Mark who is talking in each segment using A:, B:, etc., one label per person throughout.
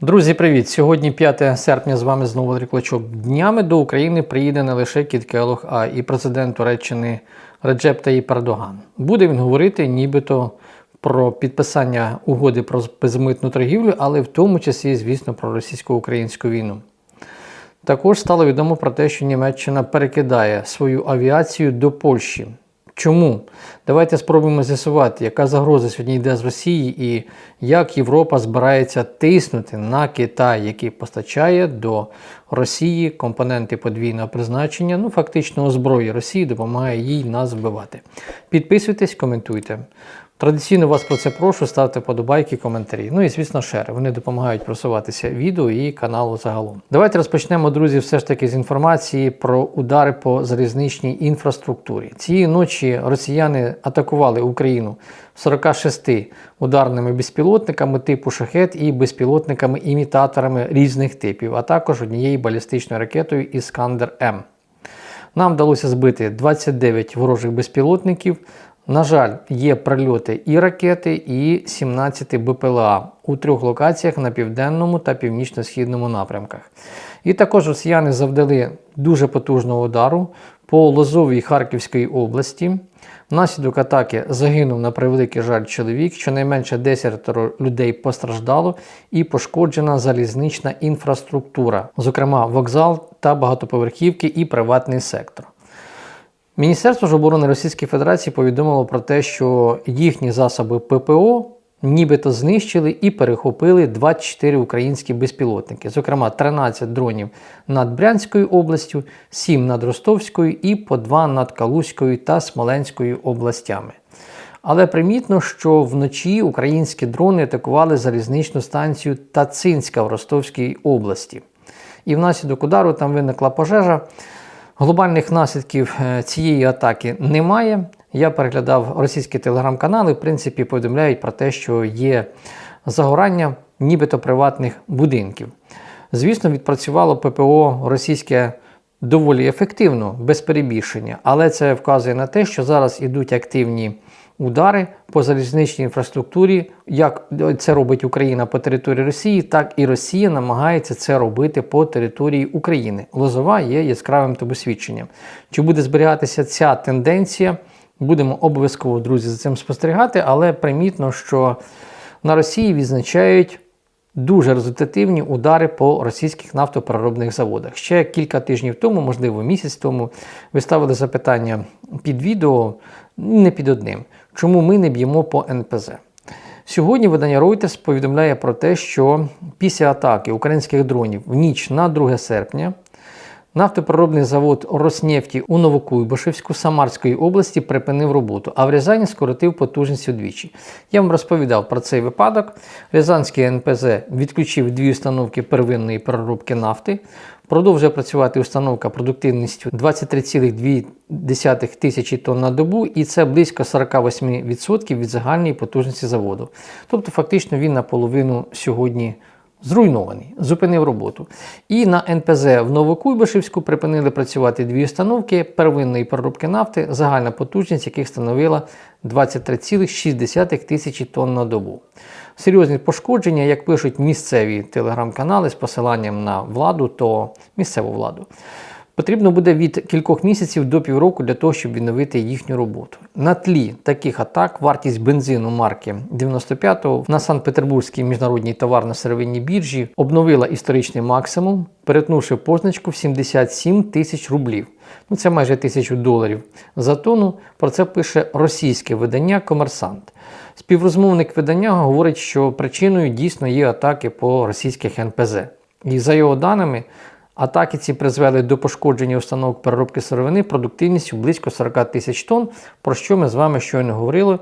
A: Друзі, привіт! Сьогодні 5 серпня з вами знову Андрій. Днями до України приїде не лише Кіт Келох, а і президент Туреччини Реджеп Таїп Ердоган. Буде він говорити нібито про підписання угоди про безмитну торгівлю, але в тому числі, звісно, про російсько-українську війну. Також стало відомо про те, що Німеччина перекидає свою авіацію до Польщі. Чому? Давайте спробуємо з'ясувати, яка загроза сьогодні йде з Росії і як Європа збирається тиснути на Китай, який постачає до Росії компоненти подвійного призначення, ну фактично озброє Росії, допомагає їй нас вбивати. Підписуйтесь, коментуйте. Традиційно вас про це прошу, ставте подобайки, коментарі. Ну і звісно, шери. Вони допомагають просуватися відео і каналу загалом. Давайте розпочнемо, друзі, все ж таки з інформації про удари по залізничній інфраструктурі. Цієї ночі росіяни атакували Україну 46 ударними безпілотниками типу шахет і безпілотниками-імітаторами різних типів, а також однією балістичною ракетою Іскандер М. Нам вдалося збити 29 ворожих безпілотників. На жаль, є прильоти і ракети, і 17 БПЛА у трьох локаціях на південному та північно-східному напрямках. І також росіяни завдали дуже потужного удару по Лозовій Харківської області. Внаслідок атаки загинув на превеликий жаль чоловік, щонайменше 10 людей постраждало і пошкоджена залізнична інфраструктура, зокрема вокзал та багатоповерхівки і приватний сектор. Міністерство ж оборони Російської Федерації повідомило про те, що їхні засоби ППО нібито знищили і перехопили 24 українські безпілотники, зокрема 13 дронів над Брянською областю, 7 над Ростовською і по 2 над Калузькою та Смоленською областями. Але примітно, що вночі українські дрони атакували залізничну станцію Тацинська в Ростовській області. І внаслідок удару там виникла пожежа. Глобальних наслідків е, цієї атаки немає. Я переглядав російські телеграм-канали, в принципі, повідомляють про те, що є загорання нібито приватних будинків. Звісно, відпрацювало ППО російське доволі ефективно, без перебільшення, але це вказує на те, що зараз ідуть активні удари по залізничній інфраструктурі, як це робить Україна по території Росії, так і Росія намагається це робити по території України. Лозова є яскравим тобі свідченням. Чи буде зберігатися ця тенденція? Будемо обов'язково, друзі, за цим спостерігати, але примітно, що на Росії відзначають дуже результативні удари по російських нафтопереробних заводах. Ще кілька тижнів тому, можливо, місяць тому, ви ставили запитання під відео, не під одним, чому ми не б'ємо по НПЗ. Сьогодні видання Reuters повідомляє про те, що після атаки українських дронів в ніч на 2 серпня Нафтопереробний завод Роснефті у Новокуйбишевську Самарської області припинив роботу, а в Рязані скоротив потужність удвічі. Я вам розповідав про цей випадок. Рязанський НПЗ відключив дві установки первинної переробки нафти. Продовжує працювати установка продуктивністю 23,2 тисячі тонн на добу, і це близько 48% від загальної потужності заводу. Тобто, фактично, він наполовину сьогодні зруйнований, зупинив роботу. І на НПЗ в Новокуйбишевську припинили працювати дві установки первинної переробки нафти, загальна потужність яких становила 23,6 тисячі тонн на добу. Серйозні пошкодження, як пишуть місцеві телеграм-канали з посиланням на владу, то місцеву владу. Потрібно буде від кількох місяців до півроку для того, щоб відновити їхню роботу. На тлі таких атак вартість бензину марки 95-го на Санкт-Петербурзькій міжнародній товарно-сировинній біржі обновила історичний максимум, перетнувши позначку в 77 тисяч рублів. Ну це майже тисячу доларів за тонну. Про це пише російське видання Комерсант. Співрозмовник видання говорить, що причиною дійсно є атаки по російських НПЗ. І за його даними. Атаки ці призвели до пошкодження установок переробки сировини продуктивністю близько 40 тисяч тонн, про що ми з вами щойно говорили.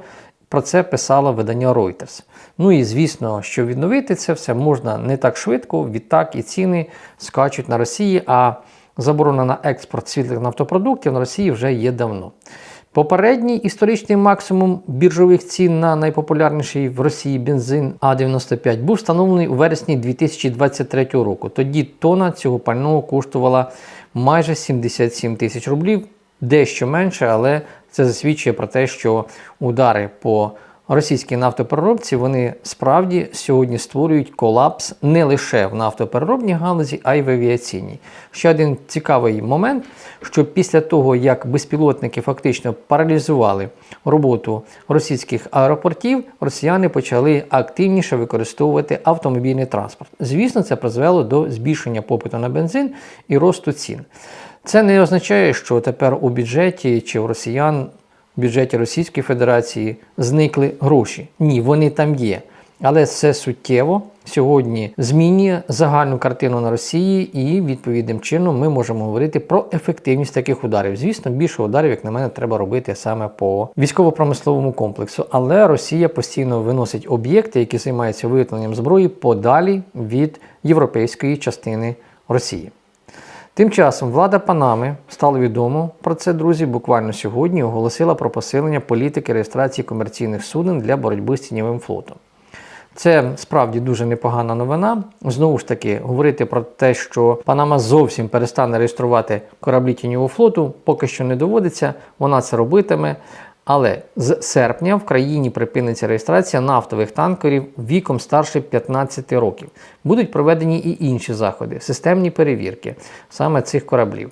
A: Про це писало видання Reuters. Ну і звісно, що відновити це все можна не так швидко, відтак і ціни скачуть на Росії, а заборона на експорт світлих нафтопродуктів на Росії вже є давно. Попередній історичний максимум біржових цін на найпопулярніший в Росії бензин А95 був встановлений у вересні 2023 року. Тоді тона цього пального коштувала майже 77 тисяч рублів, дещо менше, але це засвідчує про те, що удари по російські нафтопереробці вони справді сьогодні створюють колапс не лише в нафтопереробній галузі, а й в авіаційній. Ще один цікавий момент, що після того, як безпілотники фактично паралізували роботу російських аеропортів, росіяни почали активніше використовувати автомобільний транспорт. Звісно, це призвело до збільшення попиту на бензин і росту цін. Це не означає, що тепер у бюджеті чи у росіян в бюджеті Російської Федерації зникли гроші. Ні, вони там є. Але це суттєво сьогодні змінює загальну картину на Росії, і відповідним чином ми можемо говорити про ефективність таких ударів. Звісно, більше ударів, як на мене, треба робити саме по військово-промисловому комплексу. Але Росія постійно виносить об'єкти, які займаються виготовленням зброї, подалі від європейської частини Росії. Тим часом влада Панами стало відомо про це, друзі, буквально сьогодні оголосила про посилення політики реєстрації комерційних суден для боротьби з тіньовим флотом. Це справді дуже непогана новина. Знову ж таки, говорити про те, що Панама зовсім перестане реєструвати кораблі тіньового флоту, поки що не доводиться. Вона це робитиме. Але з серпня в країні припиниться реєстрація нафтових танкерів віком старше 15 років. Будуть проведені і інші заходи, системні перевірки саме цих кораблів.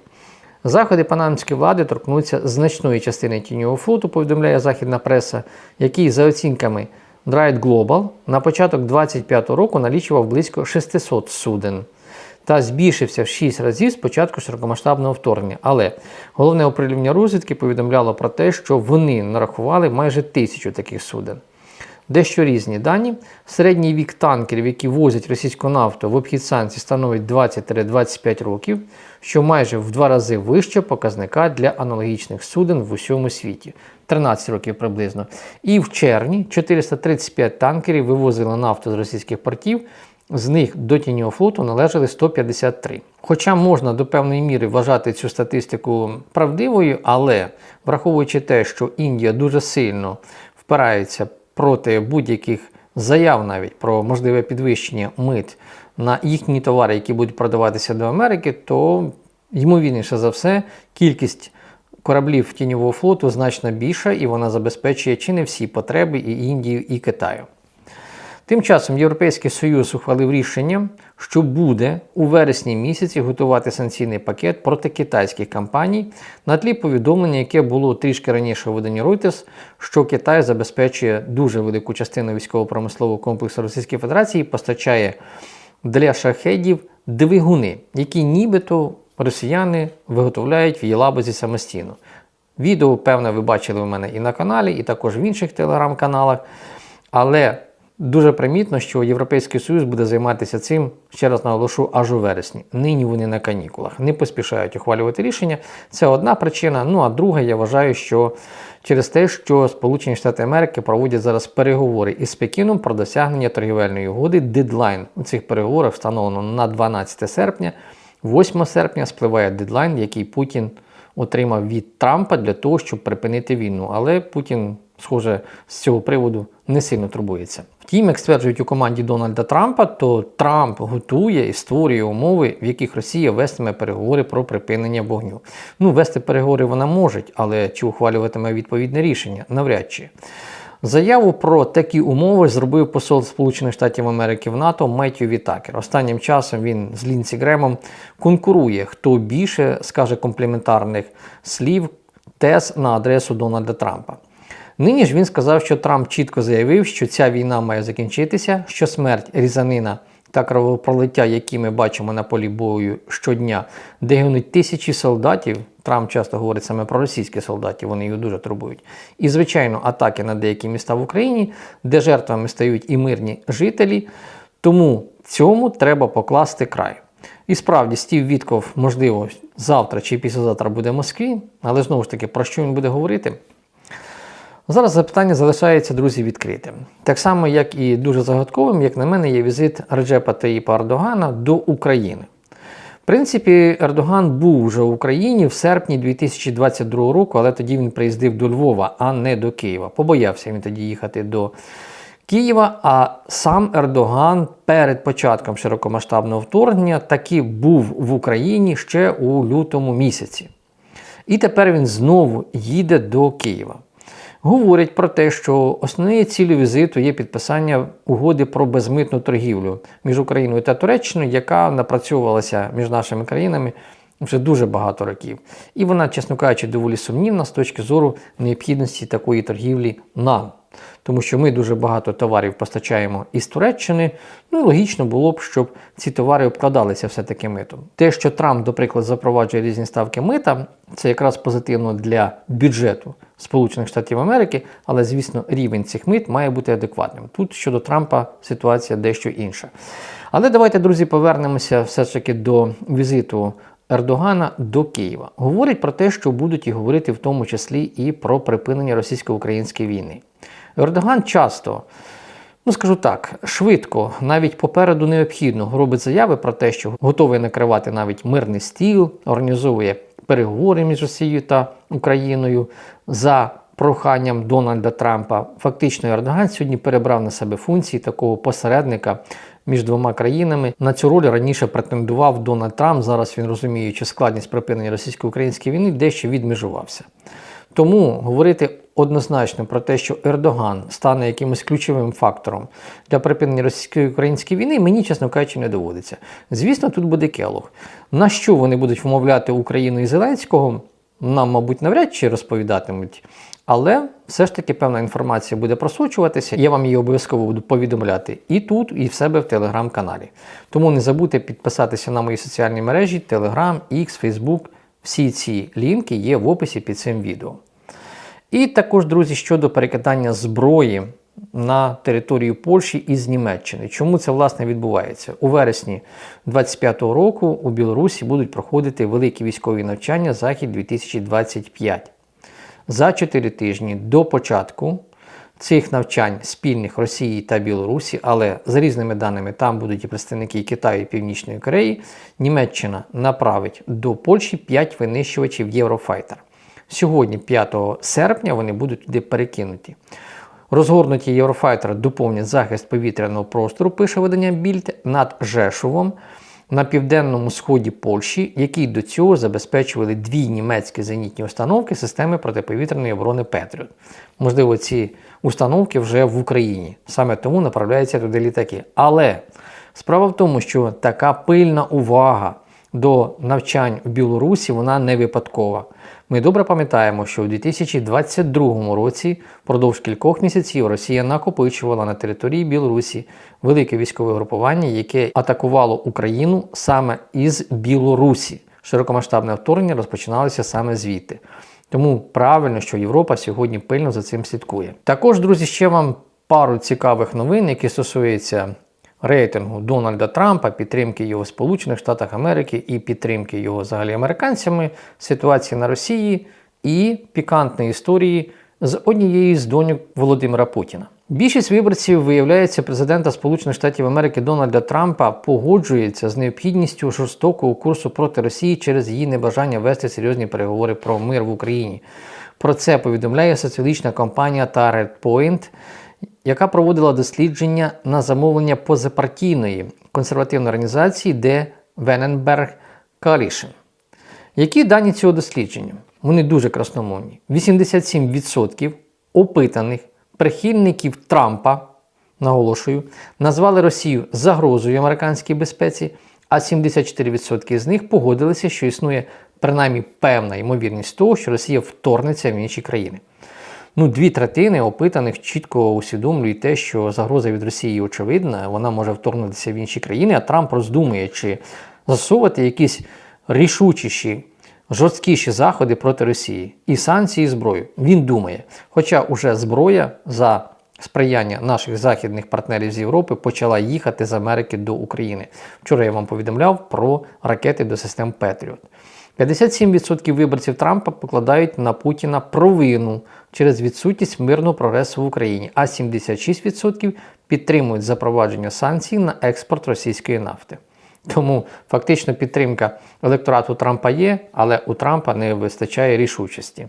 A: Заходи панамської влади торкнуться значної частини тіньового флоту, повідомляє західна преса, який за оцінками Drive Global на початок 2025 року налічував близько 600 суден та збільшився в 6 разів з початку широкомасштабного вторгнення. Але головне управління розвідки повідомляло про те, що вони нарахували майже тисячу таких суден. Дещо різні дані. Середній вік танкерів, які возять російську нафту в обхід санкцій, становить 20-25 років, що майже в два рази вище показника для аналогічних суден в усьому світі 13 років приблизно. І в червні 435 танкерів вивозили нафту з російських портів. З них до тіньового флоту належали 153. Хоча можна до певної міри вважати цю статистику правдивою, але враховуючи те, що Індія дуже сильно впирається проти будь-яких заяв навіть про можливе підвищення мит на їхні товари, які будуть продаватися до Америки, то ймовірніше за все кількість кораблів тіньового флоту значно більша і вона забезпечує чи не всі потреби і Індії, і Китаю. Тим часом Європейський Союз ухвалив рішення, що буде у вересні місяці готувати санкційний пакет проти китайських компаній на тлі повідомлення, яке було трішки раніше у виданні Reuters, що Китай забезпечує дуже велику частину військово-промислового комплексу Російської Федерації, і постачає для шахедів двигуни, які нібито росіяни виготовляють в Єлабузі самостійно. Відео, певне, ви бачили у мене і на каналі, і також в інших телеграм-каналах. Але Дуже примітно, що Європейський Союз буде займатися цим, ще раз наголошу, аж у вересні. Нині вони на канікулах, не поспішають ухвалювати рішення. Це одна причина. Ну а друга, я вважаю, що через те, що Сполучені Штати Америки проводять зараз переговори із Пекіном про досягнення торгівельної угоди. Дедлайн у цих переговорах встановлено на 12 серпня. 8 серпня спливає дедлайн, який Путін отримав від Трампа для того, щоб припинити війну. Але Путін, схоже, з цього приводу не сильно турбується. Втім, як стверджують у команді Дональда Трампа, то Трамп готує і створює умови, в яких Росія вестиме переговори про припинення вогню. Ну, вести переговори вона може, але чи ухвалюватиме відповідне рішення? Навряд чи. Заяву про такі умови зробив посол Сполучених Штатів Америки в НАТО Меттью Вітакер. Останнім часом він з Лінсі Гремом конкурує, хто більше скаже компліментарних слів тез на адресу Дональда Трампа. Нині ж він сказав, що Трамп чітко заявив, що ця війна має закінчитися, що смерть різанина та кровопролиття, які ми бачимо на полі бою щодня, де гинуть тисячі солдатів. Трамп часто говорить саме про російських солдатів, вони його дуже турбують. І, звичайно, атаки на деякі міста в Україні, де жертвами стають і мирні жителі. Тому цьому треба покласти край. І справді, Стів Вітков, можливо, завтра чи післязавтра буде в Москві, але знову ж таки, про що він буде говорити? Зараз запитання залишається, друзі, відкритим. Так само, як і дуже загадковим, як на мене, є візит Реджепа Таїпа Ердогана до України. В принципі, Ердоган був вже в Україні в серпні 2022 року, але тоді він приїздив до Львова, а не до Києва. Побоявся він тоді їхати до Києва. А сам Ердоган перед початком широкомасштабного вторгнення таки був в Україні ще у лютому місяці. І тепер він знову їде до Києва. Говорять про те, що основною цілею візиту є підписання угоди про безмитну торгівлю між Україною та Туреччиною, яка напрацьовувалася між нашими країнами вже дуже багато років. І вона, чесно кажучи, доволі сумнівна з точки зору необхідності такої торгівлі нам. Тому що ми дуже багато товарів постачаємо із Туреччини. Ну і логічно було б, щоб ці товари обкладалися все-таки митом. Те, що Трамп, до прикладу, запроваджує різні ставки мита, це якраз позитивно для бюджету Сполучених Штатів Америки, але звісно, рівень цих мит має бути адекватним. Тут щодо Трампа ситуація дещо інша. Але давайте, друзі, повернемося все ж таки до візиту Ердогана до Києва. Говорять про те, що будуть і говорити в тому числі і про припинення російсько-української війни. Ердоган часто, ну скажу так, швидко, навіть попереду необхідно, робить заяви про те, що готовий накривати навіть мирний стіл, організовує переговори між Росією та Україною за проханням Дональда Трампа. Фактично, Ердоган сьогодні перебрав на себе функції такого посередника між двома країнами. На цю роль раніше претендував Дональд Трамп. Зараз він розуміючи складність припинення російсько-української війни, дещо відмежувався. Тому говорити однозначно про те, що Ердоган стане якимось ключовим фактором для припинення російсько-української війни, мені, чесно кажучи, не доводиться. Звісно, тут буде Келог. На що вони будуть вмовляти Україну і Зеленського, нам, мабуть, навряд чи розповідатимуть. Але все ж таки певна інформація буде просочуватися. Я вам її обов'язково буду повідомляти і тут, і в себе в телеграм-каналі. Тому не забудьте підписатися на мої соціальні мережі: Telegram, X, Facebook. Всі ці лінки є в описі під цим відео. І також, друзі, щодо перекидання зброї на територію Польщі із Німеччини. Чому це власне відбувається? У вересні 25-го року у Білорусі будуть проходити великі військові навчання Захід 2025. За 4 тижні до початку цих навчань спільних Росії та Білорусі, але за різними даними там будуть і представники Китаю і Північної Кореї, Німеччина направить до Польщі 5 винищувачів Єврофайтер. Сьогодні, 5 серпня, вони будуть туди перекинуті. Розгорнуті Єврофайтери доповнять захист повітряного простору, пише видання Більд над Жешовом на південному сході Польщі, які до цього забезпечували дві німецькі зенітні установки системи протиповітряної оборони Петріот. Можливо, ці установки вже в Україні. Саме тому направляються туди літаки. Але справа в тому, що така пильна увага до навчань в Білорусі вона не випадкова. Ми добре пам'ятаємо, що у 2022 році впродовж кількох місяців Росія накопичувала на території Білорусі велике військове групування, яке атакувало Україну саме із Білорусі. Широкомасштабне вторгнення розпочиналося саме звідти. Тому правильно, що Європа сьогодні пильно за цим слідкує. Також, друзі, ще вам пару цікавих новин, які стосуються рейтингу Дональда Трампа, підтримки його в Сполучених Штатах Америки і підтримки його взагалі американцями, ситуації на Росії і пікантної історії з однією з доньок Володимира Путіна. Більшість виборців, виявляється, президента Сполучених Штатів Америки Дональда Трампа погоджується з необхідністю жорстокого курсу проти Росії через її небажання вести серйозні переговори про мир в Україні. Про це повідомляє соціологічна компанія Target Point, яка проводила дослідження на замовлення позапартійної консервативної організації де Вененберг Coalition. Які дані цього дослідження? Вони дуже красномовні. 87% опитаних прихильників Трампа, наголошую, назвали Росію загрозою американській безпеці, а 74% з них погодилися, що існує принаймні певна ймовірність того, що Росія вторгнеться в інші країни. Ну, дві третини опитаних чітко усвідомлюють те, що загроза від Росії очевидна, вона може вторгнутися в інші країни, а Трамп роздумує, чи засовувати якісь рішучіші, жорсткіші заходи проти Росії і санкції і зброю. Він думає. Хоча уже зброя за сприяння наших західних партнерів з Європи почала їхати з Америки до України. Вчора я вам повідомляв про ракети до систем Петріот. 57% виборців Трампа покладають на Путіна провину через відсутність мирного прогресу в Україні, а 76% підтримують запровадження санкцій на експорт російської нафти. Тому фактично підтримка електорату Трампа є, але у Трампа не вистачає рішучості.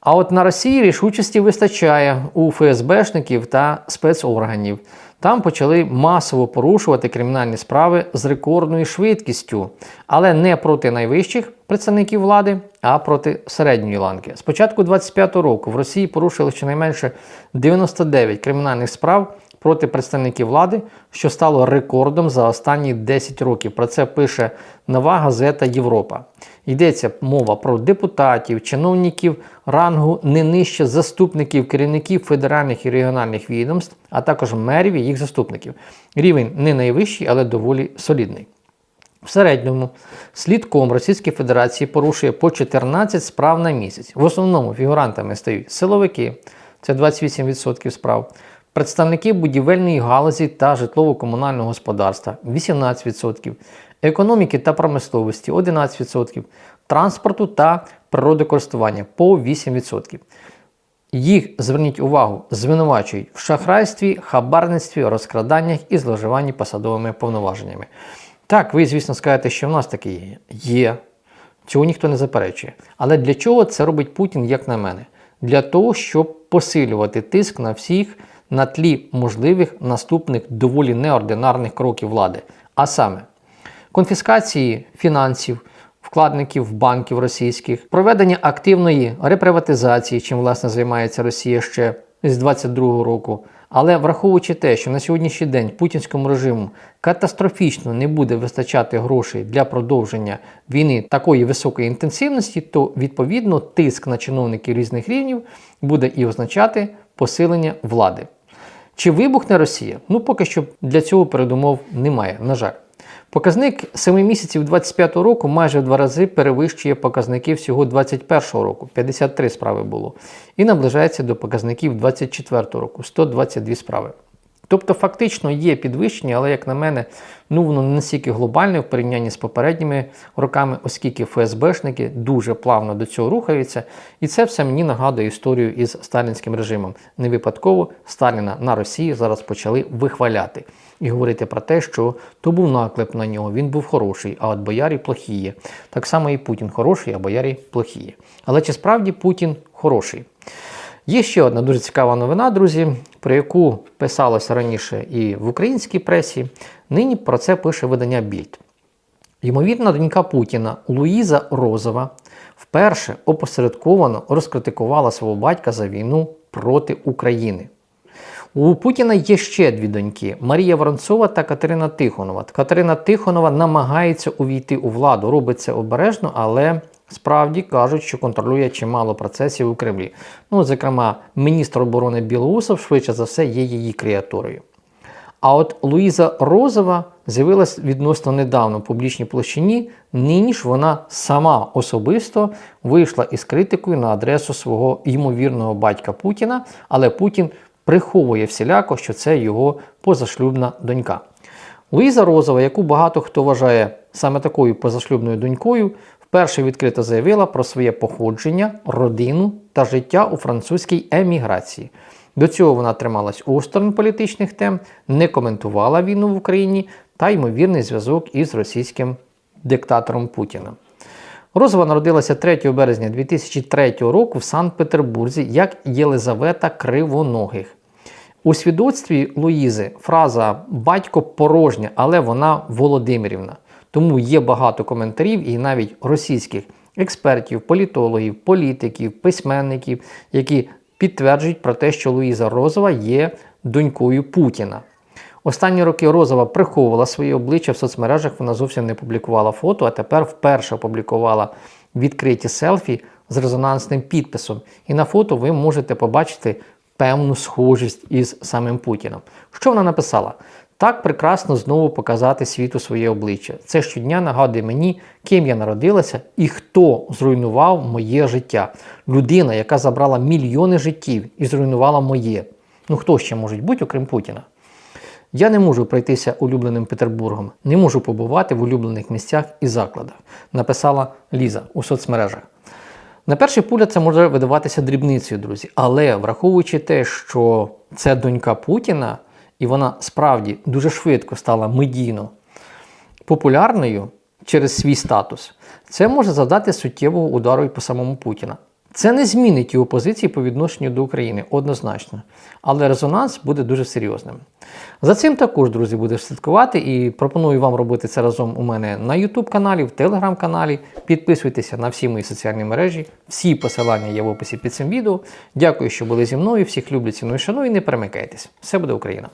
A: А от на Росії рішучості вистачає у ФСБшників та спецорганів. Там почали масово порушувати кримінальні справи з рекордною швидкістю, але не проти найвищих представників влади, а проти середньої ланки. З початку 25 року в Росії порушили щонайменше 99 кримінальних справ проти представників влади, що стало рекордом за останні 10 років. Про це пише нова газета Європа. Йдеться мова про депутатів, чиновників рангу не нижче заступників керівників федеральних і регіональних відомств, а також мерів і їх заступників. Рівень не найвищий, але доволі солідний. В середньому слідком Російської Федерації порушує по 14 справ на місяць. В основному фігурантами стають силовики, це 28% справ, представники будівельної галузі та житлово-комунального господарства 18%, економіки та промисловості 11%, транспорту та природокористування по 8%. Їх, зверніть увагу, звинувачують в шахрайстві, хабарництві, розкраданнях і зловживанні посадовими повноваженнями. Так, ви, звісно, скажете, що в нас таке є. Є. Цього ніхто не заперечує. Але для чого це робить Путін, як на мене? Для того, щоб посилювати тиск на всіх на тлі можливих наступних доволі неординарних кроків влади. А саме конфіскації фінансів, вкладників банків російських, проведення активної реприватизації, чим власне займається Росія ще з 22-го року. Але враховуючи те, що на сьогоднішній день путінському режиму катастрофічно не буде вистачати грошей для продовження війни такої високої інтенсивності, то відповідно тиск на чиновників різних рівнів буде і означати посилення влади. Чи вибухне Росія? Ну поки що для цього передумов немає, на жаль. Показник 7 місяців 25 року майже в два рази перевищує показники всього 21 року, 53 справи було, і наближається до показників 24 року, 122 справи. Тобто фактично є підвищення, але, як на мене, ну воно не настільки глобальне в порівнянні з попередніми роками, оскільки ФСБшники дуже плавно до цього рухаються. І це все мені нагадує історію із сталінським режимом. Не випадково Сталіна на Росії зараз почали вихваляти і говорити про те, що то був наклеп на нього, він був хороший, а от боярі плохіє. Так само і Путін хороший, а боярі плохіє. Але чи справді Путін хороший? Є ще одна дуже цікава новина, друзі, про яку писалося раніше і в українській пресі. Нині про це пише видання Більд. Ймовірна донька Путіна Луїза Розова вперше опосередковано розкритикувала свого батька за війну проти України. У Путіна є ще дві доньки Марія Воронцова та Катерина Тихонова. Катерина Тихонова намагається увійти у владу, робить це обережно, але справді кажуть, що контролює чимало процесів у Кремлі. Ну, зокрема, міністр оборони Білоусов, швидше за все, є її креатурою. А от Луїза Розова з'явилась відносно недавно в публічній площині. Нині ж вона сама особисто вийшла із критикою на адресу свого ймовірного батька Путіна, але Путін приховує всіляко, що це його позашлюбна донька. Луїза Розова, яку багато хто вважає саме такою позашлюбною донькою, вперше відкрито заявила про своє походження, родину та життя у французькій еміграції. До цього вона трималась осторонь політичних тем, не коментувала війну в Україні та ймовірний зв'язок із російським диктатором Путіна. Розова народилася 3 березня 2003 року в Санкт-Петербурзі як Єлизавета Кривоногих. У свідоцтві Луїзи фраза батько порожня, але вона Володимирівна. Тому є багато коментарів і навіть російських експертів, політологів, політиків, письменників, які підтверджують про те, що Луїза Розова є донькою Путіна. Останні роки Розова приховувала своє обличчя в соцмережах, вона зовсім не публікувала фото, а тепер вперше опублікувала відкриті селфі з резонансним підписом. І на фото ви можете побачити певну схожість із самим Путіном. Що вона написала? Так прекрасно знову показати світу своє обличчя. Це щодня нагадує мені, ким я народилася і хто зруйнував моє життя. Людина, яка забрала мільйони життів і зруйнувала моє. Ну хто ще може бути, окрім Путіна? Я не можу пройтися улюбленим Петербургом, не можу побувати в улюблених місцях і закладах, написала Ліза у соцмережах. На перший погляд це може видаватися дрібницею, друзі, але враховуючи те, що це донька Путіна, і вона справді дуже швидко стала медійно популярною через свій статус, це може завдати суттєвого удару і по самому Путіна. Це не змінить його позиції по відношенню до України однозначно, але резонанс буде дуже серйозним. За цим також, друзі, буде слідкувати і пропоную вам робити це разом у мене на YouTube каналі, в Telegram каналі. Підписуйтеся на всі мої соціальні мережі. Всі посилання є в описі під цим відео. Дякую, що були зі мною. Всіх люблю, ціную, шаную і не перемикайтесь. Все буде Україна!